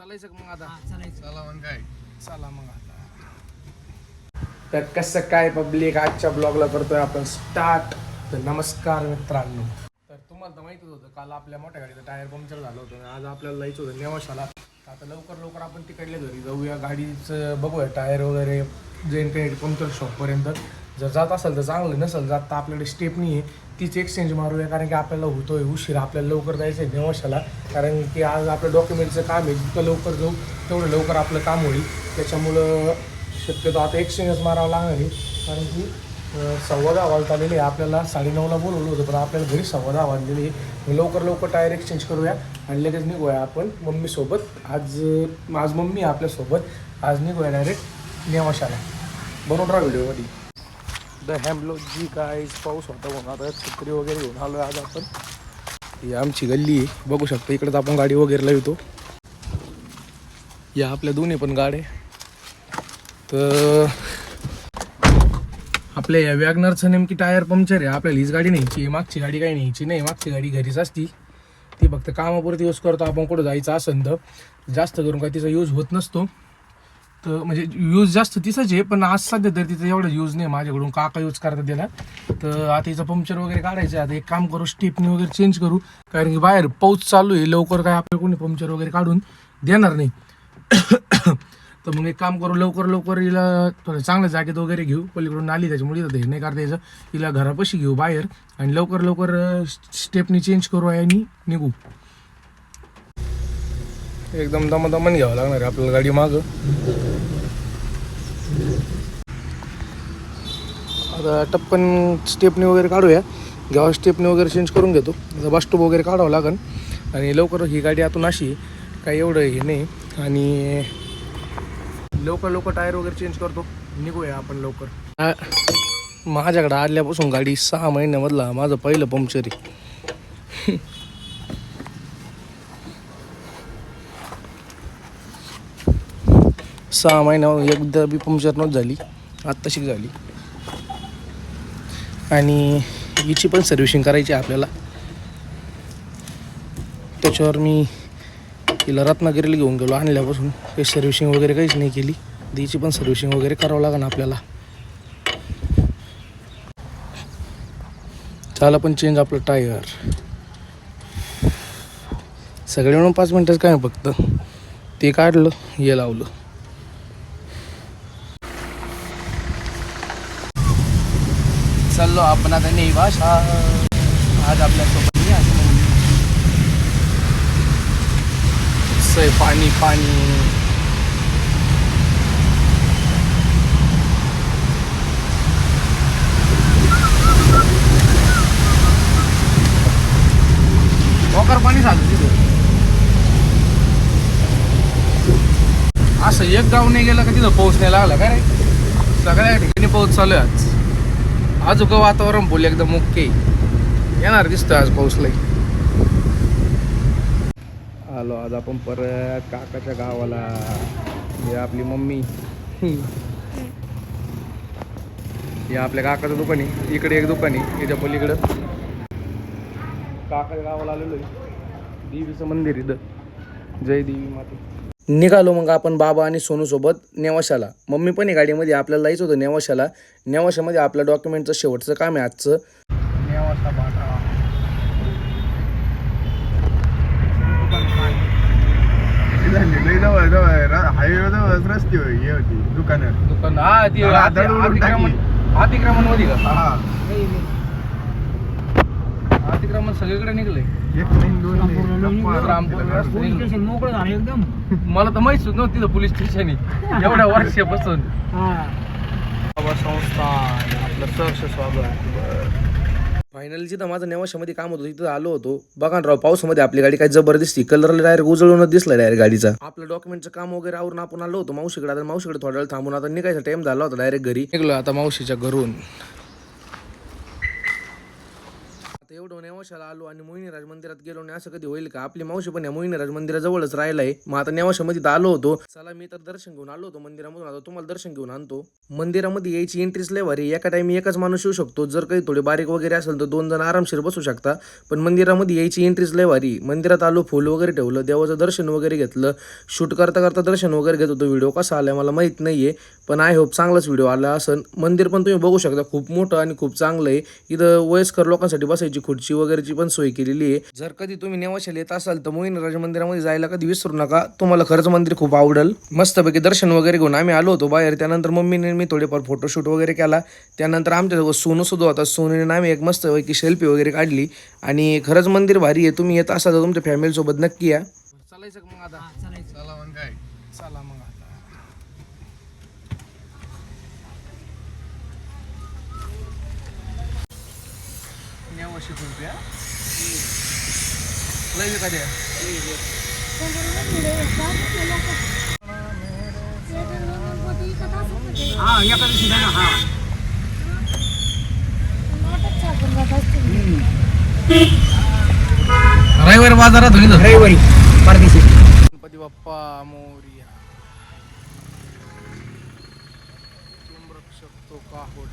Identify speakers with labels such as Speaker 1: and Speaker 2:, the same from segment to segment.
Speaker 1: चालायचं मग आता?
Speaker 2: चालायचं.
Speaker 3: चला मग काय?
Speaker 1: चला मग आता. तर कसं काय पब्लिक आजच्या ब्लॉगला करतोय आपण? स्टार्ट तर नमस्कार मित्रांनो. तर तुम्हाला तर माहितीच होतं काल आपल्या मोठ्या गाडीचं टायर पंक्चर झालं होतं आणि आज आपल्याला जायचं होतं नेवाशाला. तर आता लवकर लवकर आपण तिकडल्या घरी जाऊया. गाडीचं बघूया टायर वगैरे जैन काही पंक्चर शॉपपर्यंत जर जात असेल तर चांगलं नसेल जात तर आपल्याकडे स्टेपनी आहे तीच एक्सचेंज मारूया कारण की आपल्याला होतोय उशीर आपल्याला लवकर जायचं आहे नेवाशाला कारण की आज आपलं डॉक्युमेंटचं काम आहे जितकं लवकर जाऊ तेवढं लवकर आपलं काम होईल. त्याच्यामुळं शक्यतो आता एक्सचेंजच मारावं लागणार आहे. कारण की सव्वा दहा वाजता आलेले आहे. आपल्याला साडेनऊला बोलवलं होतं पण आपल्याला घरी सव्वा दहा वाजलेली आहे. लवकर लवकर टायर एक्सचेंज करूया आणि लगेच निघूया आपण मम्मीसोबत. आज आज मम्मी आहे आपल्यासोबत. आज निघूया डायरेक्ट नेवाशाला बनवून राहा व्हिडिओमध्ये. द हॅमलो जी काय पाऊस होता म्हणून आता छत्री वगैरे घेऊन आलो आज आपण. ही आमची गल्ली आहे. बघू शकतो इकडंच आपण गाडी वगैरे लावतो. या आपल्या दोन्ही पण गाड्या तर आपल्या या वॅगनरचं नेमकी टायर पंक्चर आहे. आपल्याला हीच गाडी न्यायची मागची गाडी काही न्यायची नाही. मागची गाडी घरीच असती. ती फक्त कामापुरती यूज करतो. आपण कुठं जायचं असेल तर. जास्त करून काय तिचा यूज होत नसतो. तर म्हणजे यूज जास्त तिचाच आहे पण आज सध्या तर तिचा एवढा यूज नाही माझ्याकडून. काका यूज करतात त्याला. तर आता हिचं पंक्चर वगैरे काढायचं आहे. आता एक काम करू स्टेपनी वगैरे चेंज करू. कारण की बाहेर पाऊस चालू आहे लवकर काय आपल्याला कोणी पंक्चर वगैरे काढून देणार नाही. तर मग एक काम करू लवकर लवकर हिला थोडं चांगल्या जागेत वगैरे घेऊ. पलीकडून आली त्याच्यामुळे इथं हे नाही करता यायचं. हिला घरापाशी घेऊ बाहेर आणि लवकर लवकर स्टेपनी चेंज करू आणि निघू. एकदम दमदमन घ्यावं लागणार आहे आपल्याला गाडी मागं. आता टप्पन स्टेपनी वगैरे काढूया. जेव्हा स्टेपनी वगैरे चेंज करून घेतो. आता बस वगैरे काढावं लागेल आणि लवकर ही गाडी आतून अशी काही एवढं हे नाही. आणि लवकर लवकर टायर वगैरे चेंज करतो. निघूया आपण लवकर. माझ्याकडं माझ्याकडे आल्यापासून गाडी सहा महिन्यामधला माझं पहिलं पंक्चर आहे. सहा महिन्यावर एकदा बी पंक्चर नव्हती झाली. आत्ताशी झाली. आणि हिची पण सर्व्हिसिंग करायची आहे आपल्याला. त्याच्यावर मी तिला रत्नागिरीला घेऊन गेलो. आणल्यापासून काही सर्व्हिसिंग वगैरे काहीच नाही केली. तिची पण सर्व्हिसिंग वगैरे करावं लागेल आपल्याला. झालं पण चेंज आपलं टायर सगळे म्हणून पाच मिनटंच काय फक्त. ते काढलं हे लावलं. चाललो आपण आता नाही हा आज आपल्यासोबत नाही असं सय पाणी पाणी मोकर पाणी झालं तिथं असं एक गाव नाही गेलं का तिथं पाऊस नाही लागला काय रे? सगळ्या ठिकाणी पाऊस चालू आहे आज आजूक वातावरण बोल एकदम ओके. येणार दिसतोय आज पाऊस आलो आज आपण परत काकाच्या गावाला. हे आपली मम्मी. हे आपल्या काकाचं दुकान आहे. इकडे एक दुकान आहे. याच्या पलीकडं. काकाच्या गावाला आलेलो आहे. देवीचं मंदिर इथं. जय देवी माते. निघालो मग आपण बाबा आणि सोनू सोबत नेवाशाला मम्मी पण आहे गाडीमध्ये आपल्याला जायचं होतं नेवाशाला नेवाशामध्ये आपल्या डॉक्युमेंटचं शेवटचं काम आहे आजचं
Speaker 3: हायवे हे दुकानं
Speaker 1: हा
Speaker 3: हा,
Speaker 1: अतिक्रमण अतिक्रमणमध्ये का
Speaker 3: हा
Speaker 1: अतिक्रमण सगळीकडे निघलंय.
Speaker 3: एक नाही दोन नाही.
Speaker 1: रामपूर रस्ता
Speaker 2: पोलीस
Speaker 1: निघलं.
Speaker 2: स्टेशन मोकळं झालं एकदम.
Speaker 1: मला तर माहीत नव्हतं तिथं पोलीस स्टेशन आहे. एवढ्या वर्षापासून.
Speaker 2: हा.
Speaker 1: बाबा संस्थान आपलं सहर्ष स्वागत. फायनली जिथं माझं नेवाशामध्ये काम होतं तिथं आलो होतो. बघा ना राव पावसामध्ये आपली गाडी काय जबरदस्ती. कलर डायरेक्ट उजळूनच दिसला डायरेक्ट गाडीचा. आपलं डॉक्युमेंटचं काम वगैरे आवरून आपण आलो होतो. मावशीकडे आता मावशीकडे थोडा वेळ थांबून आता निघायचा टाइम झाला होता डायरेक्ट घरी. निघलो आता मावशीच्या घरून. आता नेवाशाला आलो आणि मोहिनीराज मंदिरात गेलो नाही असं कधी होईल का? आपली मावशी पण या मोहिनीराज मंदिराजवळच राहिलाय. मग आता नेवाशामध्ये तर आलो होतो. चला मी तर दर्शन घेऊन आलो होतो मंदिरामधून. आता तुम्हाला दर्शन घेऊन आणतो. मंदिरामध्ये यायची एंट्रीच लय भारी एका टाइम एकच माणूस येऊ शकतो. जर काही थोडे बारीक वगैरे असेल तर दोन जण आरामशीर बसू शकता. पण मंदिरामध्ये यायची एंट्रीच लय भारी मंदिरात आलो फुल वगैरे ठेवलं देवाचं दर्शन वगैरे घेतलं. शूट करता करता दर्शन वगैरे घेत होतो. व्हिडिओ कसा आलाय मला माहीत नाहीये. पण आय होप चांगलाच व्हिडिओ आला असं मंदिर पण तुम्ही बघू शकता. खूप मोठं आणि खूप चांगलं आहे. इथं वयस्कर लोकांसाठी बसायची खुर्ची वगैरेची पण सोय केलेली आहे. जर कधी तुम्ही नेवाशाला येत असाल तर मोहिनीराज मंदिरामध्ये जायला कधी विसरू नका. तुम्हाला खरंच मंदिर खूप आवडेल. मस्तपैकी दर्शन वगैरे घेऊन आम्ही आलो होतो बाहेर. त्यानंतर मम्मीने मी थोडेफार फोटोशूट वगैरे केला. त्यानंतर आमच्यासोबत सोनू सुद्धा होता. सोनूने आम्ही एक मस्तपैकी सेल्फी वगैरे काढली. आणि खरंच मंदिर भारी आहे. तुम्ही येत असाल तर तुमच्या फॅमिलीसोबत नक्की या. चालायचं मग आता?
Speaker 3: चला मग काय?
Speaker 1: चला मग आता. नेवाशी रुपया लय कधी रविवारी बाजारात होईल. रविवारी गणपती बाप्पा मोरिया. तुम शकतो का हो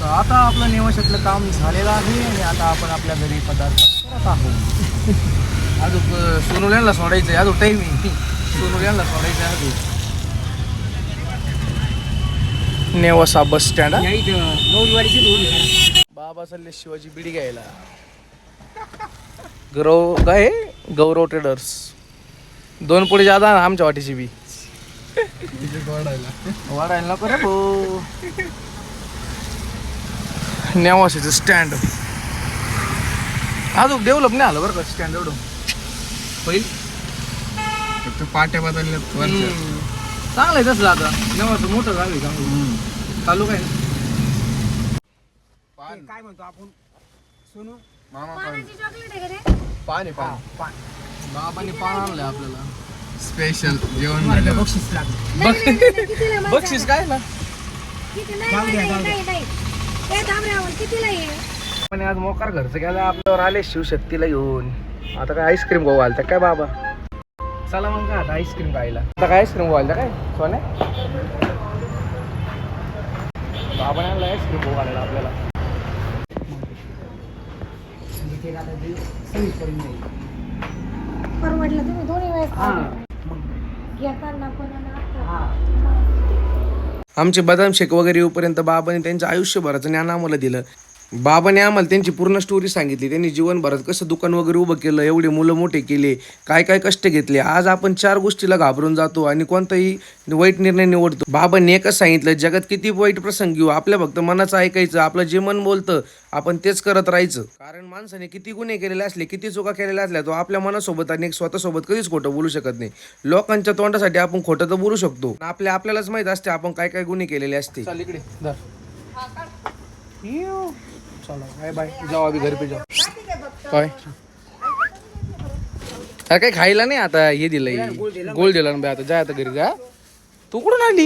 Speaker 2: तर आता आपलं निवाशातलं काम झालेलं आहे आणि आता आपण आपल्या घरी पदार्थ करत आहोत.
Speaker 1: अजून सोनुल्यांना सोडायचं आहे अजून टाईमिंग सोनुल्यांना सोडायचं आहे अजून. नेवासा बस स्टँड बाबा चालले शिवाजी बिडी घ्यायला. गौरव काय? गौरव ट्रेडर्स दोन पुढे जादा ना आमच्या वाटीची बी.
Speaker 3: वाढायला.
Speaker 1: वाढायला नको रे भाऊ. नेवाशीचं स्टँड अजून डेव्हलप नाही आलं बरं का स्टँड एवढं? होईल?
Speaker 3: फक्त पाट्या बदलल्यात.
Speaker 1: चांगलं आहे तसं आता. नेवाचं मोठं गाव आहे चांगलं चालू काय?
Speaker 2: काय म्हणतो आपण? सोनू?
Speaker 3: मामा पान
Speaker 4: आहे
Speaker 3: पान
Speaker 1: बाबांनी पान आणलंय आपल्याला.
Speaker 3: स्पेशल जेवण झालं
Speaker 2: बक्षीस लागलं.
Speaker 1: बक्षीस काय ना?
Speaker 4: कितीला आहे?
Speaker 1: पण आज मोकार घरचं गेला आपल्यावर आले शिवशक्तीला घेऊन आता काय आईस्क्रीम खाऊ घालता काय बाबा? चला मग काय आता आईस्क्रीम खायला. आता काय आईस्क्रीम खाऊ काय? सोने? बाबाने आणलं आईस्क्रीम खाऊ घालायला आपल्याला.
Speaker 4: परवडलं तुम्ही दोन्ही वेळेस
Speaker 2: हा.
Speaker 4: घेताना पण.
Speaker 2: हा.
Speaker 1: आमचे बदाम शेक वगैरे येऊपर्यंत बाबाने त्यांचं आयुष्यभराचं ज्ञान आम्हाला दिलं. बाबाने आम्हाला त्यांची पूर्ण स्टोरी सांगितली. त्यांनी जीवनभरात कसं दुकान वगैरे उभं केलं एवढे मुलं मोठे केले काय काय कष्ट घेतले. आज आपण चार गोष्टीला घाबरून जातो आणि कोणताही वाईट निर्णय निवडतो. बाबांनी एकच सांगितलं जगात किती वाईट प्रसंग घेऊ आपल्या फक्त मनाचं ऐकायचं आपलं जे मन बोलतं आपण तेच करत राहायचं. कारण माणसाने किती गुन्हे केलेले असले किती चुका केलेल्या असल्या तो आपल्या मनासोबत आणि स्वतःसोबत कधीच खोटं बोलू शकत नाही. लोकांच्या तोंडासाठी आपण खोटं तर बोलू शकतो. आपल्या आपल्यालाच माहीत असते आपण काय काय गुन्हे केलेले असते. चल बाय बाय. घरी पे काय? अरे काही खायला नाही आता. हे दिलंय. गोल दिला ना बे आता. जा आता घरी जा. तू कुठून आली